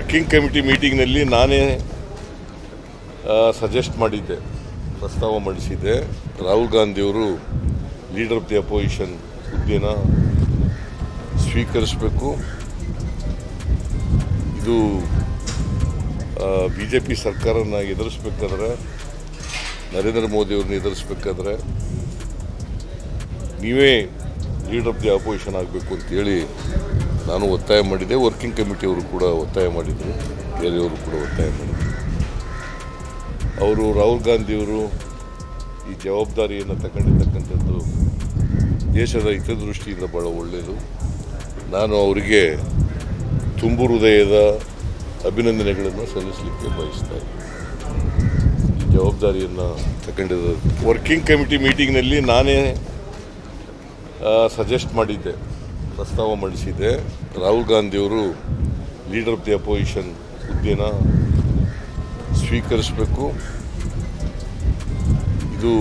Working committee ಮೀಟಿಂಗ್ನಲ್ಲಿ ನಾನೇ suggest ಮಾಡಿದ್ದೆ, ಪ್ರಸ್ತಾವ ಮಂಡಿಸಿದ್ದೆ. ರಾಹುಲ್ ಗಾಂಧಿಯವರು ಲೀಡರ್ ಆಫ್ ದಿ ಅಪೋಸಿಷನ್ ಹುದ್ದೆನ ಸ್ವೀಕರಿಸಬೇಕು. ಇದು ಬಿ ಜೆ ಪಿ ಸರ್ಕಾರನ ಎದುರಿಸ್ಬೇಕಾದ್ರೆ, ನರೇಂದ್ರ ಮೋದಿಯವ್ರನ್ನ ಎದುರಿಸ್ಬೇಕಾದ್ರೆ, ನೀವೇ ಲೀಡರ್ ಆಫ್ ದಿ ಅಪೋಸಿಷನ್ ಆಗಬೇಕು ಅಂತೇಳಿ ನಾನು ಒತ್ತಾಯ ಮಾಡಿದೆ. ವರ್ಕಿಂಗ್ ಕಮಿಟಿಯವರು ಕೂಡ ಒತ್ತಾಯ ಮಾಡಿದರು. ಬೇರೆಯವರು ಕೂಡ ಒತ್ತಾಯ ಮಾಡಿದರು. ಅವರು ರಾಹುಲ್ ಗಾಂಧಿಯವರು ಈ ಜವಾಬ್ದಾರಿಯನ್ನು ತಗೊಂಡಿರ್ತಕ್ಕಂಥದ್ದು ದೇಶದ ಹಿತದೃಷ್ಟಿಯಿಂದ ಭಾಳ ಒಳ್ಳೆಯದು ನಾನು ಅವರಿಗೆ ತುಂಬು ಹೃದಯದ ಅಭಿನಂದನೆಗಳನ್ನು ಸಲ್ಲಿಸಲಿಕ್ಕೆ ಬಯಸ್ತಾ ಈ ಜವಾಬ್ದಾರಿಯನ್ನು ತಗೊಂಡಿದ್ದು ವರ್ಕಿಂಗ್ ಕಮಿಟಿ ಮೀಟಿಂಗ್ನಲ್ಲಿ ನಾನೇ ಸಜೆಸ್ಟ್ ಮಾಡಿದ್ದೆ. ಪ್ರಸ್ತಾವ ಮಂಡಿಸಿದೆ ರಾಹುಲ್ ಗಾಂಧಿಯವರು ಲೀಡರ್ ಆಫ್ ದಿ ಅಪೋಸಿಷನ್ ಹುದ್ದೆನ ಸ್ವೀಕರಿಸಬೇಕು. ಇದು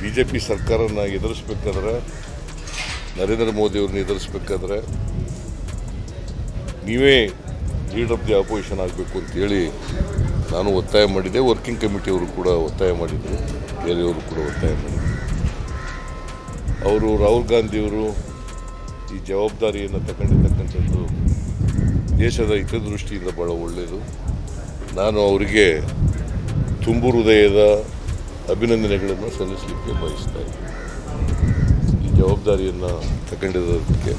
ಬಿ ಜೆ ಪಿ ಸರ್ಕಾರನ ಎದುರಿಸ್ಬೇಕಾದ್ರೆ, ನರೇಂದ್ರ ಮೋದಿಯವ್ರನ್ನ ಎದುರಿಸ್ಬೇಕಾದ್ರೆ, ನೀವೇ ಲೀಡರ್ ಆಫ್ ದಿ ಅಪೋಸಿಷನ್ ಆಗಬೇಕು ಅಂತೇಳಿ ನಾನು ಒತ್ತಾಯ ಮಾಡಿದೆ ವರ್ಕಿಂಗ್ ಕಮಿಟಿಯವರು ಕೂಡ ಒತ್ತಾಯ ಮಾಡಿದರು. ಬೇರೆಯವರು ಕೂಡ ಒತ್ತಾಯ ಮಾಡಿದರು. ಅವರು ರಾಹುಲ್ ಗಾಂಧಿಯವರು ಈ ಜವಾಬ್ದಾರಿಯನ್ನು ತಗೊಂಡಿರ್ತಕ್ಕಂಥದ್ದು ದೇಶದ ಹಿತದೃಷ್ಟಿಯಿಂದ ಭಾಳ ಒಳ್ಳೆಯದು ನಾನು ಅವರಿಗೆ ತುಂಬು ಹೃದಯದ ಅಭಿನಂದನೆಗಳನ್ನು ಸಲ್ಲಿಸಲಿಕ್ಕೆ ಬಯಸ್ತಾ ಇದ್ದೀನಿ. ಈ ಜವಾಬ್ದಾರಿಯನ್ನು ತಗೊಂಡಿದ್ದಕ್ಕೆ